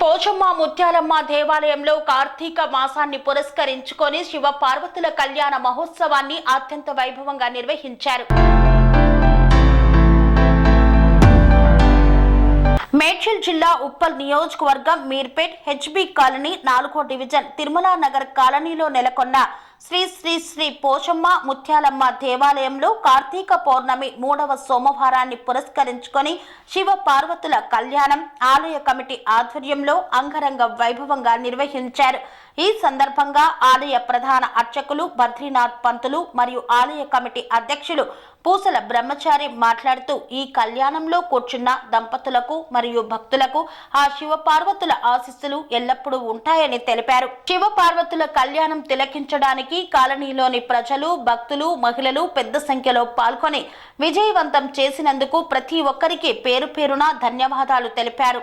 పోచమ్మ ముత్యాలమ్మ దేవాలయంలో కార్తీక మాసాన్ని పురస్కరించుకొని శివ పార్వతుల కళ్యాణ మహోత్సవాన్ని అత్యంత వైభవంగా నిర్వహించారు. మేడ్చల్ జిల్లా ఉప్పల్ నియోజకవర్గం మీర్పేట్ హెచ్బి కాలనీ నాలుగో డివిజన్ తిరుమల నగర్ కాలనీలో నెలకొన్న శ్రీ శ్రీ శ్రీ పోషమ్మ ముత్యాలమ్మ దేవాలయంలో కార్తీక పౌర్ణమి మూడవ సోమవారాన్ని పురస్కరించుకొని శివ పార్వతుల కళ్యాణం ఆలయ కమిటీ ఆధ్వర్యంలో అంగరంగ వైభవంగా నిర్వహించారు. ఈ సందర్భంగా ఆలయ ప్రధాన అర్చకులు బద్రీనాథ్ పంతులు మరియు ఆలయ కమిటీ అధ్యక్షులు పూసల బ్రహ్మచారి మాట్లాడుతూ ఈ కళ్యాణంలో కూర్చున్న దంపతులకు మరియు భక్తులకు ఆ శివపార్వతుల ఆశీస్సులు ఎల్లప్పుడూ ఉంటాయని తెలిపారు. శివపార్వతుల కళ్యాణం తిలకించడానికి కాలనీలోని ప్రజలు భక్తులు మహిళలు పెద్ద సంఖ్యలో పాల్గొని విజయవంతం చేసినందుకు ప్రతి ఒక్కరికి పేరు పేరున ధన్యవాదాలు తెలిపారు.